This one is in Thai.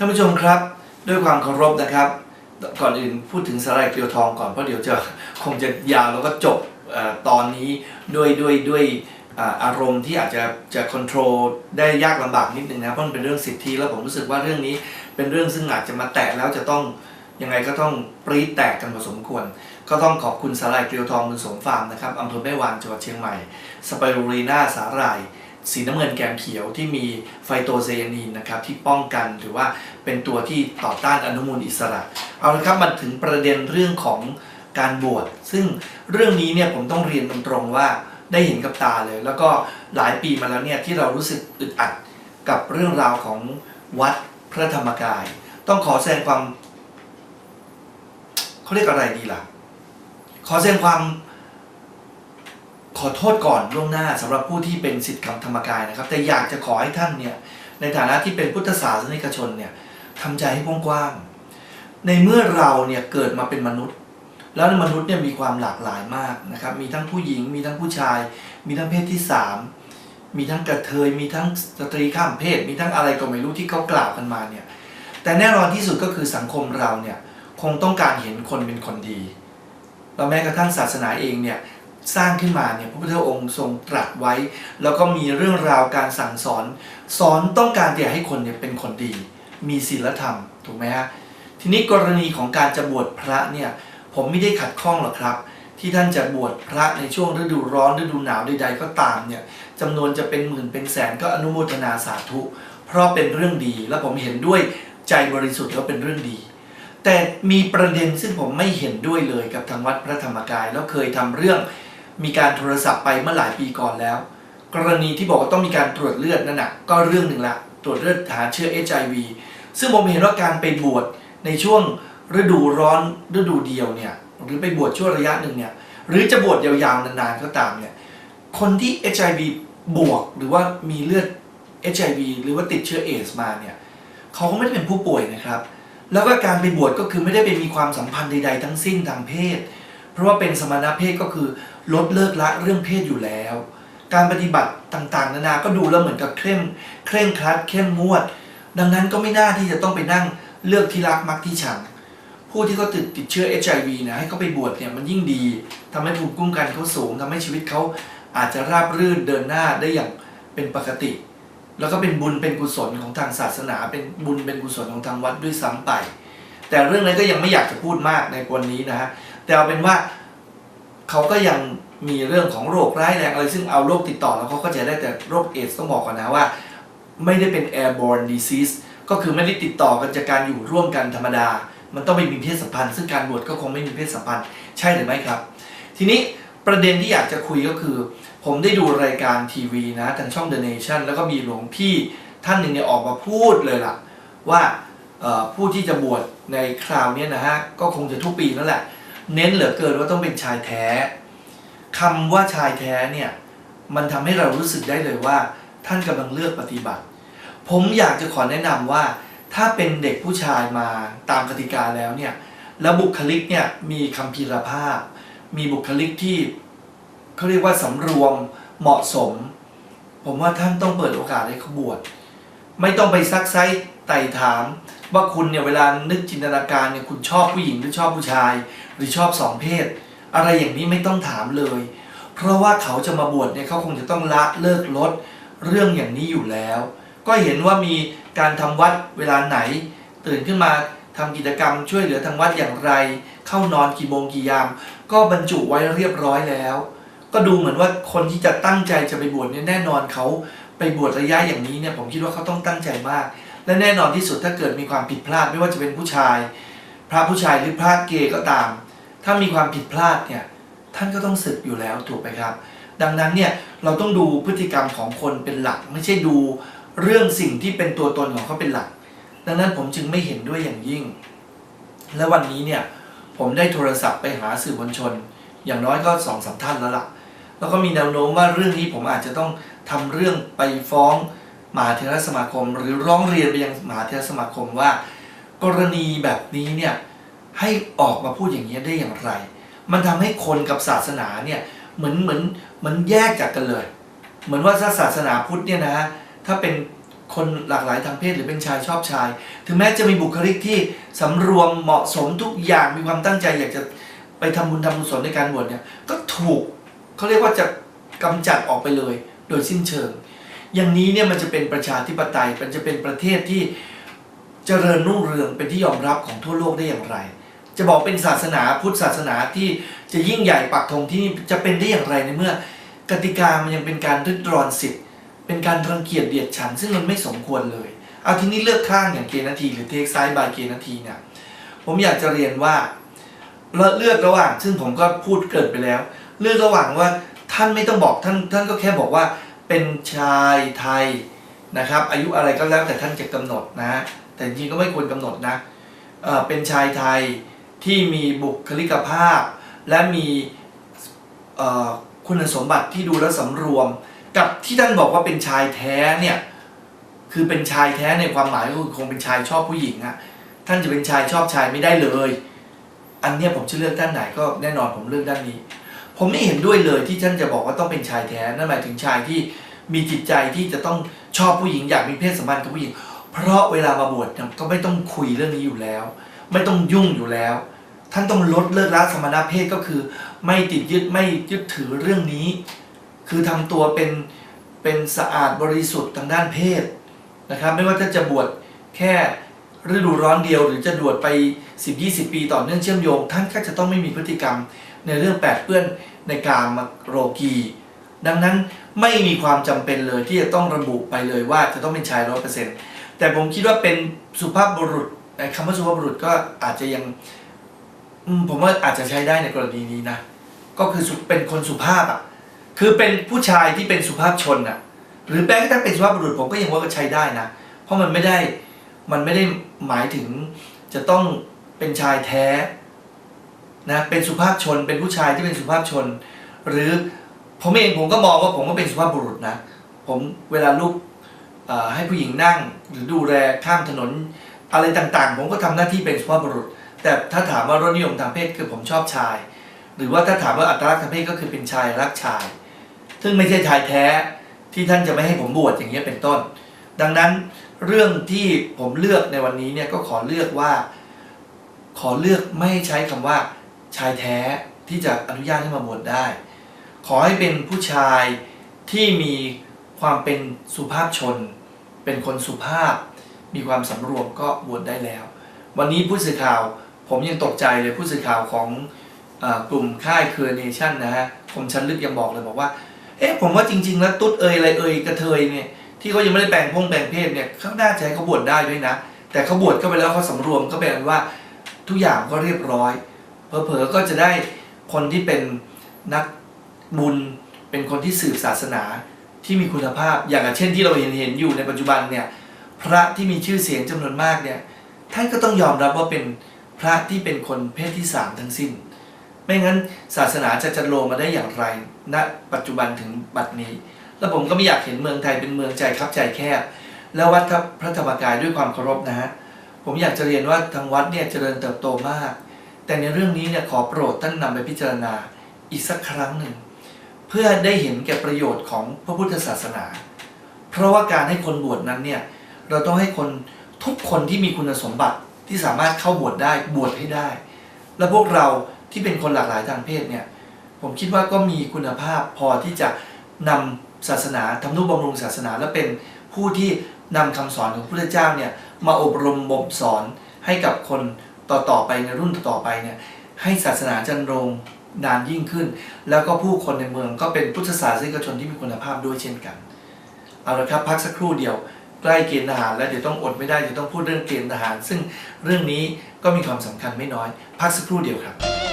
ท่านผู้ชมครับ ด้วยความเคารพนะครับ ก่อนอื่นพูดถึงสาหร่ายเกลียวทองก่อนเพราะเดี๋ยวจะคงจะยาวแล้วก็จบอตอนนี้ด้วยด้วยด้วยอารมณ์ที่อาจจะจะควบคุมได้ยากลำบากนิดนึงนะเพราะมันเป็นเรื่องสิทธิแล้วผมรู้สึกว่าเรื่องนี้เป็นเรื่องซึ่งอาจจะมาแตะแล้วจะต้องยังไงก็ต้องปรีดแตกกันพอสมควร ก็ต้องขอบคุณสาหร่ายเกลียวทองบุญสมฟาร์มนะครับอำเภอแม่วางจังหวัดเชียงใหม่สไปรูรีนาสาหร่าย สีน้ำเงินแกมเขียวที่มีไฟโตไซยานีนนะครับที่ป้องกันหรือว่าเป็นตัวที่ต่อต้านอนุมูลอิสระ เอาละครับมาถึงประเด็นเรื่องของการบวชซึ่งเรื่องนี้เนี่ยผมต้องเรียนตรงๆว่าได้เห็นกับตาเลย แล้วก็หลายปีมาแล้วเนี่ยที่เรารู้สึกอึดอัดกับเรื่องราวของวัดพระธรรมกาย ต้องขอแสดงความเขาเรียกอะไรดีล่ะ ขอแสดงความ ขอโทษก่อนล่วงหน้าสำหรับผู้ที่เป็นสิทธิ์คำธรรมกายนะครับ แต่อยากจะขอให้ท่านเนี่ยในฐานะที่เป็นพุทธศาสนิกชนเนี่ยทำใจให้กว้างๆในเมื่อเราเนี่ยเกิดมาเป็นมนุษย์ แล้วมนุษย์เนี่ยมีความหลากหลายมากนะครับ มีทั้งผู้หญิง มีทั้งผู้ชาย มีทั้งเพศที่สามมีทั้งกระเทย มีทั้งสตรีข้ามเพศ มีทั้งอะไรก็ไม่รู้ที่เขากล่าวกันมาเนี่ยแต่แน่นอนที่สุดก็คือสังคมเราเนี่ยคงต้องการเห็นคนเป็นคนดีแล้วแม้กระทั่งศาสนาเองเนี่ย สร้างขึ้นมาเนี่ยพระพุทธองค์ทรงตรัสไว้ แล้วก็มีเรื่องราวการสั่งสอน สอนต้องการที่จะให้คนเนี่ยเป็นคนดี มีศีลธรรมถูกไหมฮะทีนี้กรณีของการจะบวชพระเนี่ยผมไม่ได้ขัดข้องหรอกครับ ที่ท่านจะบวชพระในช่วงฤดูร้อนฤดูหนาวใดๆก็ตามเนี่ยจำนวนจะเป็นหมื่นเป็นแสนก็อนุโมทนาสาธุ เพราะเป็นเรื่องดีและผมเห็นด้วยใจบริสุทธิ์แล้วเป็นเรื่องดี แต่มีประเด็นซึ่งผมไม่เห็นด้วยเลยกับทางวัดพระธรรมกาย แล้วเคยทำเรื่อง มีการโทรศัพท์ไปเมื่อหลายปีก่อนแล้ว กรณีที่บอกว่าต้องมีการตรวจเลือดนั่นนะก็เรื่องหนึ่งละ ตรวจเลือดหาเชื้อ HIV ซึ่งผมเห็นว่าการไปบวชในช่วงฤดูร้อนฤดูเดียวเนี่ยหรือไปบวชช่วงระยะหนึ่งเนี่ยหรือจะบวชยาวๆนานๆก็ตามเนี่ยคนที่ HIV บวกหรือว่ามีเลือด HIV หรือว่าติดเชื้อเอสมาเนี่ยเขาก็ไม่ได้เป็นผู้ป่วยนะครับ แล้วก็การไปบวชก็คือไม่ได้ไปมีความสัมพันธ์ใดๆทั้งสิ้นทางเพศ ราะว่าเป็นสมณเพศก็คือลดเลิกละเรื่องเพศอยู่แล้ว การปฏิบัติต่างๆ นานาก็ดูแล้วเหมือนกับเคร่งเคร่งครัดเข้มงวด ดังนั้นก็ไม่น่าที่จะต้องไปนั่งเลือกที่รักมักที่ชังผู้ที่เขาติดติดเชื้อ HIV นะให้เขาไปบวชเนี่ยมันยิ่งดีทำให้ภูมิคุ้มกันเขาสูงทำให้ชีวิตเขาอาจจะราบรื่นเดินหน้าได้อย่างเป็นปกติ แล้วก็เป็นบุญเป็นกุศลของทางศาสนา เป็นบุญเป็นกุศลของทางวัดด้วยซ้ำไป แต่เรื่องนั้นก็ยังไม่อยากจะพูดมากในวันนี้นะฮะ แต่เอาเป็นว่าเขาก็ยังมีเรื่องของโรคร้ายแรงอะไร ซึ่งเอาโรคติดต่อแล้วเขาก็จะได้แต่โรคเอดส์ต้องบอกก่อนนะว่า ไม่ได้เป็น airborne disease ก็คือไม่ได้ติดต่อกันจากการอยู่ร่วมกันธรรมดา มันต้องไปมีเพศสัมพันธ์ ซึ่งการบวชก็คงไม่มีเพศสัมพันธ์ ใช่หรือไม่ครับ ทีนี้ประเด็นที่อยากจะคุยก็คือ ผมได้ดูรายการทีวีนะทางช่อง The Nation แล้วก็มีหลวงพี่ท่านหนึ่งเนี่ยออกมาพูดเลยล่ะ ว่าผู้ที่จะบวชในคราวนี้นะฮะก็คงจะทุกปีนั่นแหละ เน้นเหลือเกินว่าต้องเป็นชายแท้คำว่าชายแท้เนี่ยมันทำให้เรารู้สึกได้เลยว่า ท่านกำลังเลือกปฏิบัติ ผมอยากจะขอแนะนำว่า ถ้าเป็นเด็กผู้ชายมาตามกติกาแล้วเนี่ยแล้วบุคลิกเนี่ยมีคำพีรภาพ มีบุคลิกที่เขาเรียกว่าสำรวมเหมาะสม ผมว่าท่านต้องเปิดโอกาสให้เขาบวชไม่ต้องไปซักไซไต่ถาม ว่าคุณเนี่ยเวลานึกจินตนาการเนี่ยคุณชอบผู้หญิงหรือชอบผู้ชาย หรือชอบสองเพศ อะไรอย่างนี้ไม่ต้องถามเลย เพราะว่าเขาจะมาบวชเนี่ยเขาคงจะต้องละเลิกลดเรื่องอย่างนี้อยู่แล้ว ก็เห็นว่ามีการทำวัดเวลาไหน ตื่นขึ้นมาทำกิจกรรมช่วยเหลือทางวัดอย่างไร เข้านอนกี่โมงกี่ยาม ก็บรรจุไว้เรียบร้อยแล้ว ก็ดูเหมือนว่าคนที่จะตั้งใจจะไปบวชเนี่ยแน่นอนเขาไปบวชระยะอย่างนี้เนี่ยผมคิดว่าเขาต้องตั้งใจมาก และแน่นอนที่สุดถ้าเกิดมีความผิดพลาดไม่ว่าจะเป็นผู้ชาย พระผู้ชายหรือพระเกย์ก็ตาม ถ้ามีความผิดพลาดเนี่ยท่านก็ต้องศึกอยู่แล้วถูกไหมครับ ดังนั้นเนี่ยเราต้องดูพฤติกรรมของคนเป็นหลัก ไม่ใช่ดูเรื่องสิ่งที่เป็นตัวตนของเขาเป็นหลัก ดังนั้นผมจึงไม่เห็นด้วยอย่างยิ่ง และวันนี้เนี่ยผมได้โทรศัพท์ไปหาสื่อมวลชน อย่างน้อยก็สองสามท่านแล้วล่ะ แล้วก็มีแนวโน้มว่าเรื่องนี้ผมอาจจะต้องทำเรื่องไปฟ้อง มหาเทรสมาคม หรือร้องเรียนไปยังมหาเทรสมาคมว่า กรณีแบบนี้เนี่ยให้ออกมาพูดอย่างนี้ได้อย่างไร มันทำให้คนกับศาสนาเนี่ยเหมือนเหมือนเหมือนแยกจากกันเลย เหมือนว่าถ้าศาสนาพุทธเนี่ยนะฮะถ้าเป็นคนหลากหลายทางเพศหรือเป็นชายชอบชาย ถึงแม้จะมีบุคลิกที่สำรวมเหมาะสมทุกอย่างมีความตั้งใจอยากจะไปทำบุญทำกุญศลในการบวชเนี่ยก็ถูกเขาเรียกว่าจะกำจัดออกไปเลย โดยสิ้นเชิง อย่างนี้เนี่ยมันจะเป็นประชาธิปไตยมันจะเป็นประเทศที่เจริญรุ่งเรืองเป็นที่ยอมรับของทั่วโลกได้อย่างไร จะบอกเป็นศาสนาพุทธศาสนาที่จะยิ่งใหญ่ปักธงที่นี่จะเป็นได้อย่างไรในเมื่อ กติกามันยังเป็นการริดรอนสิทธิ์ เป็นการรังเกียจเดียดฉัน ซึ่งมันไม่สมควรเลยเอาทีนี้เลือกข้างอย่างเกณฑ์นาที หรือเทคไซด์บายเกณฑ์นาทีเนี่ยผมอยากจะเรียนว่าเราเลือกระหว่างซึ่งผมก็พูดเกิดไปแล้ว เลือกระหว่างว่าท่านไม่ต้องบอกท่านท่านก็แค่บอกว่า เป็นชายไทยนะครับ อายุอะไรก็แล้วแต่ท่านจะกำหนดนะแต่จริงก็ไม่ควรกำหนดนะเเป็นชายไทยที่มีบุคลิกภาพ และมีคุณสมบัติที่ดูแล้วสำรวม กับที่ท่านบอกว่าเป็นชายแท้เนี่ยคือเป็นชายแท้ในความหมายก็คือคงเป็นชายชอบผู้หญิงอะท่านจะเป็นชายชอบชายไม่ได้เลย อันเนี้ยผมจะเลือกด้านไหนก็แน่นอนผมเลือกด้านนี้ ผมไม่เห็นด้วยเลยที่ท่านจะบอกว่าต้องเป็นชายแท้นั่นหมายถึงชายที่มีจิตใจที่จะต้องชอบผู้หญิงอยากมีเพศสัมพันธ์กับผู้หญิง เพราะเวลามาบวชก็ไม่ต้องคุยเรื่องนี้อยู่แล้ว ไม่ต้องยุ่งอยู่แล้ว ท่านต้องลดเลิกละสมณเพศก็คือ ไม่ติดยึดไม่ยึดถือเรื่องนี้ คือทำตัวเป็นเป็นสะอาดบริสุทธิ์ทางด้านเพศนะครับ ไม่ว่าท่านจะบวชแค่ ฤดูร้อนเดียวหรือจะบวชไป 10-20 ปีต่อเนื่องเชื่อมโยง ท่านก็จะต้องไม่มีพฤติกรรมในเรื่องแปดเปื้อนในการมโรกีดังนั้นไม่มีความจำเป็นเลยที่จะต้องระบุไปเลยว่าจะต้องเป็นชายร้อยเปอร์เซ็นต์แต่ผมคิดว่าเป็นสุภาพบุรุษไอ้คำว่าสุภาพบุรุษก็อาจจะยังผมว่าอาจจะใช้ได้ในกรณีนี้นะ ก็คือเป็นคนสุภาพอะคือเป็นผู้ชายที่เป็นสุภาพชนอะ หรือแม้กระทั่งเป็นสุภาพบุรุษผมก็ยังว่าก็ใช้ได้นะ เพราะมันไม่ได้ มันไม่ได้หมายถึงจะต้องเป็นชายแท้นะเป็นสุภาพชนเป็นผู้ชายที่เป็นสุภาพชน หรือผมเองผมก็มองว่าผมก็เป็นสุภาพบุรุษนะ ผมเวลาลูกให้ผู้หญิงนั่ง หรือดูแลข้ามถนน อะไรต่างๆ ผมก็ทำหน้าที่เป็นสุภาพบุรุษ แต่ถ้าถามว่ารสนิยมทางเพศคือผมชอบชาย หรือว่าถ้าถามว่าอัตลักษณ์ทางเพศก็คือเป็นชายรักชาย ซึ่งไม่ใช่ชายแท้ที่ท่านจะไม่ให้ผมบวชอย่างนี้เป็นต้น ดังนั้น เรื่องที่ผมเลือกในวันนี้เนี่ยก็ขอเลือกว่า ขอเลือกไม่ใช้คำว่า ชายแท้ที่จะอนุญาตให้มาบวชได้ ขอให้เป็นผู้ชายที่มีความเป็นสุภาพชน เป็นคนสุภาพ มีความสำรวมก็บวชได้แล้ว วันนี้ผู้สื่อข่าวผมยังตกใจเลยผู้สื่อข่าวของอกลุ่มค่ายเครือเนชั่นนะฮะคมชันลึกยังบอกเลยบอกว่า เอ๊ะผมว่าจริง ๆ แล้วตุ๊ดเอยอะไรเอยกระเทยเนี่ย ที่เขายังไม่ได้แปลงพงแปลงเพศเนี่ยเขางหน่าจะให้เขาบวชได้ด้วยนะ แต่เขาบวชเข้าไปแล้วเขาสำรวมก็เป็นว่าทุกอย่างก็เรียบร้อยเผลอๆก็จะได้คนที่เป็นนักบุญเป็นคนที่สืบศาสนาที่มีคุณภาพอย่างเช่นที่เราเห็นเห็นอยู่ในปัจจุบันเนี่ยพระที่มีชื่อเสียงจำนวนมากเนี่ยท่านก็ต้องยอมรับว่าเป็นพระที่เป็นคนเพศที่สามทั้งสิ้น ไม่งั้นศาสนาจะจันโลมาได้อย่างไรณปัจจุบันถึงบัดนี้ แล้วผมก็ไม่อยากเห็นเมืองไทยเป็นเมืองใจคับใจแคบ แล้ววัดพระธรรมกายด้วยความเคารพนะฮะผมอยากจะเรียนว่าทางวัดเนี่ยเจริญเติบโตมาก แต่ในเรื่องนี้เนี่ยขอโปรดท่านนำไปพิจารณาอีกสักครั้งหนึ่ง เพื่อได้เห็นแก่ประโยชน์ของพระพุทธศาสนา เพราะว่าการให้คนบวชนั้นเนี่ยเราต้องให้คนทุกคนที่มีคุณสมบัติที่สามารถเข้าบวชได้บวชให้ได้ และพวกเราที่เป็นคนหลากหลายทางเพศเนี่ยผมคิดว่าก็มีคุณภาพพอที่จะนำ ศาสนาทำนุบำรุงศาสนา และเป็นผู้ที่นำคำสอนของพระพุทธเจ้าเนี่ยมาอบรมบ่มสอนให้กับคนต่อๆไปในรุ่นต่อไปเนี่ยให้ศาสนาจันรงนานยิ่งขึ้น แล้วก็ผู้คนในเมืองก็เป็นพุทธศาสนิกชนที่มีคุณภาพด้วยเช่นกันเอาละครับพักสักครู่เดียวใกล้เกณฑ์ทหารแล้วเดี๋ยวต้องอดไม่ได้เดี๋ยวต้องพูดเรื่องเกณฑ์ทหาร ซึ่งเรื่องนี้ก็มีความสำคัญไม่น้อย พักสักครู่เดียวครับ